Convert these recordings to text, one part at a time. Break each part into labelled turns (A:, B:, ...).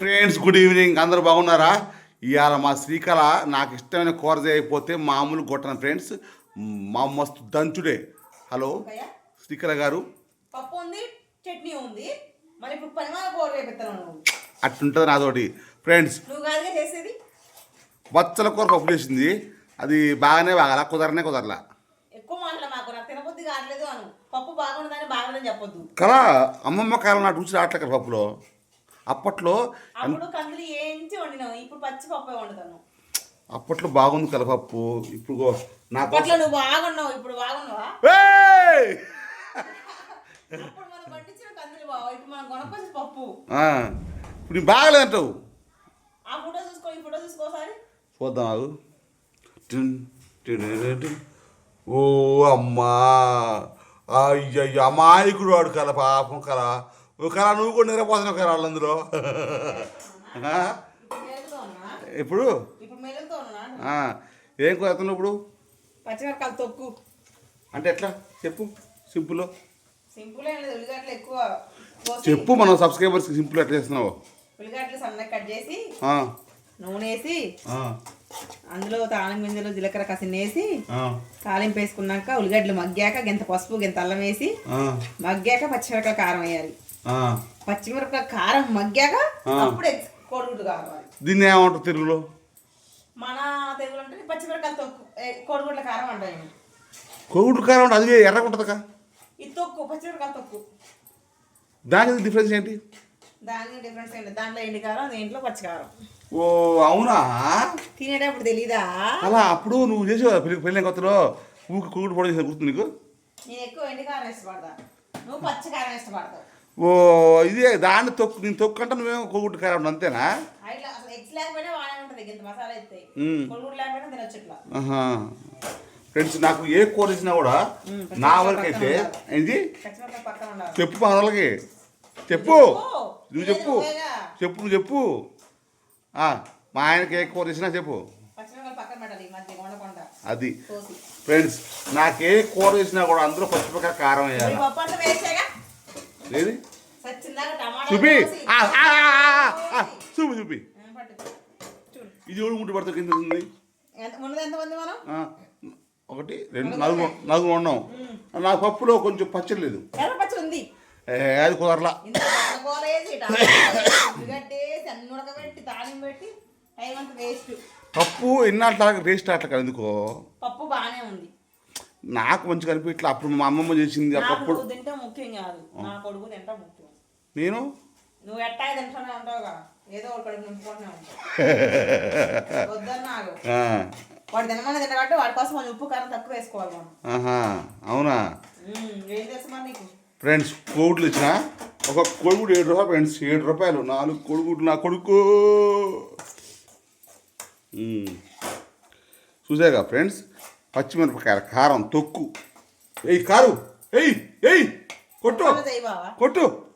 A: Friends good evening అందరూ బాగున్నారా? ఇవాళ మా శ్రీకళ నాకు ఇష్టమైన కూర చేయకపోతే మామూలు కొట్టను ఫ్రెండ్స్ మా మస్తు దంచుడే. హలో శ్రీకళ గారు.
B: పప్పు ఉంది చట్నీ ఉంది. ఇప్పుడు కూర
A: అట్లుంటుంది నాతోటి. ఫ్రెండ్స్
B: నువ్వు కాదుగా చేసేది?
A: బచ్చల కూర పప్పు చేసింది. అది బాగానే బాగాల కుదరనే కుదరలా.
B: ఎక్కువ మాటలు మాకు నాకు తినబుద్ధి కావట్లేదు అను. పప్పు బాగుండదని బాగుందని చెప్పొద్దు.
A: కదా అమ్మమ్మ కాలం నాటి రుచి రావట్లే కదా పప్పులో. అప్పట్లో అప్పట్లో బాగుంది కదా పప్పు ఇప్పుడు
B: బాగున్నావు? ఇప్పుడు
A: నీ బాగలేదంటావు చూద్దాం ఆగు. ఓ అమ్మా! అయ్యయ్య అమాయకుడు వాడు కదా పాపం కదా ఓ కళ నువ్వు కూడా నిరపోతున్నావు కదా వాళ్ళందరూ. ఆ?
B: ఇప్పుడు?
A: ఏం కుదురుతున్నావు ఇప్పుడు?
B: తొక్కు.
A: అంటే ఎట్లా? చెప్పు. సింపుల్.
B: సింపుల్ ఎక్కువ
A: చెప్పు మనం సబ్స్క్రైబర్స్కి సింపుల్ ఎట్లా చేస్తున్నావు?
B: ఉల్లిగడ్డలు సన్నగా కట్ చేసి నూనె వేసి అందులో తాళం గింజలు జీలకర్ర కసిని వేసి తాలింపు వేసుకున్నాక ఉల్లిగడ్డలు మగ్గాక గింత పసుపు గింత అల్లం వేసి మగ్గాక పచ్చిమిరపకాయ కారం వేయాలి. పచ్చిమిరపకాయ కారం మగ్గాక. అప్పుడు కోడిగుడ్డు కావాలి.
A: దీన్ని ఏమంటారు తెలుగులో?
B: మన తెలుగులో అంటే పచ్చిమిరపకాయ తొక్కు. కోడిగుడ్ల కారం అంటాను
A: కొగుడు కారం అంటే అది ఎర్రగా ఉంటుందిగా
B: ఇది తొక్కు పచ్చిమిరపకాయ తొక్కు.
A: దానికి డిఫరెన్స్ ఏంటి?
B: దానికి డిఫరెన్స్ ఏంటి? దాంట్లో ఎండి కారం దీంట్లో పచ్చి కారం.
A: ఓ అవునా?
B: తినేటప్పుడు తెలీదా?
A: అలా అప్పుడు నువ్వు చేసేవా పెళ్ళి పెళ్ళిన కొత్తలో? ఊకి కొగుడు పొడి చేసిన గుర్తు నీకు?
B: నేను ఎక్కువ ఎండి కారం ఇష్టపడతా. నువ్వు పచ్చి కారం ఇష్టపడతావు.
A: ఓ ఇదే దాన్ని తొక్కు నేను తొక్కు అంటే నువ్వేమో కొగుడు కారం అంతేనా? ఫ్రెండ్స్ నాకు ఏ కూర ఇచ్చినా కూడా నా వరకు అయితే ఏంటి చెప్పు మా వాళ్ళకి. చెప్పు. నువ్వు చెప్పు. చెప్పు. నువ్వు చెప్పు. మా ఆయనకి ఏ కూర ఇచ్చినా చెప్పు. అది. ఫ్రెండ్స్ నాకే కూర వేసినా కూడా అందరూ పచ్చిమిరపకాయ కారం వేయాలి? ఏది చూపి. చూపి చూపి. ఇది ఎవడు ముట్టి పడుతుంది కింద ఉంది. ఒకటి రెండు నలుగురు నలుగురు ఉన్నాం. నా పప్పులో కొంచెం పచ్చడి లేదు. అది కుదరలా.
B: వేస్ట్.
A: పప్పు ఎన్నాళ్ళ టేస్ట్ అట్లా కదా ఎందుకో?
B: పప్పు బాగానే ఉంది.
A: నాకు మంచి కలిపి ఇట్లా అప్పుడు మా అమ్మమ్మ చేసింది ఆ
B: నువ్వు తింటే ముఖ్యం కాదు. నా కొడుకు తింటా ముఖ్యం.
A: నేను?
B: నువ్వు ఎట్టా ఉంటావుగా ఏదో ఒకటి నింపుకుంటూనే ఉంటావు. వాడు తినమని వాడి కోసం కొంచెం ఉప్పు కారం తక్కువ వేసుకోవాలి మనం.
A: ఆహా అవునా?
B: ఏం మరి నీకు?
A: ఫ్రెండ్స్ కోడిగుడ్లు ఇచ్చిన? ఒక కోడిగుడు ఏడు రూపాయలు ఫ్రెండ్స్ ఏడు రూపాయలు. నాలుగు కోడిగుడ్లు నా కొడుకు. చూసాగా ఫ్రెండ్స్? పచ్చిమిరపకాయల కారం తొక్కు. ఎయ్ కారు ఎయ్ ఎయ్ కొట్టు. కొట్టు.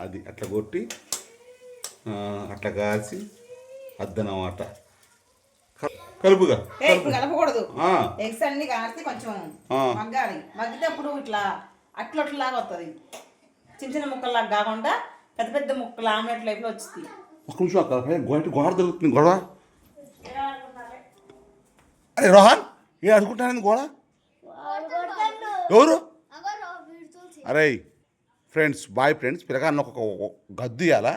A: అది అట్లా కొట్టి అట్లా కాసి అద్దనమాట. కలుపుగా
B: ఏ ఇప్పుడు కలపకూడదు.
A: ఆ,
B: ఎగ్స్ అన్ని కాసి కొంచెం. మగ్గాలి. మగ్గినప్పుడు ఇట్లా అట్లట్లాగా వస్తుంది చిన్న చిన్న ముక్కల్లాగా కాకుండా పెద్ద పెద్ద ముక్కలు ఆమ్లెట్ లైఫ్లో వచ్చింది
A: ఒక్క నిమిషం అక్కడ గోడ గోడ దొరుకుతుంది గొడవ అరే రోహన్ ఏ అనుకుంటాను గోడ? ఎవరు? అరే ఫ్రెండ్స్ బాయ్ ఫ్రెండ్స్ పిల్లగాన్ని ఒక గద్దు ఇవ్వాలా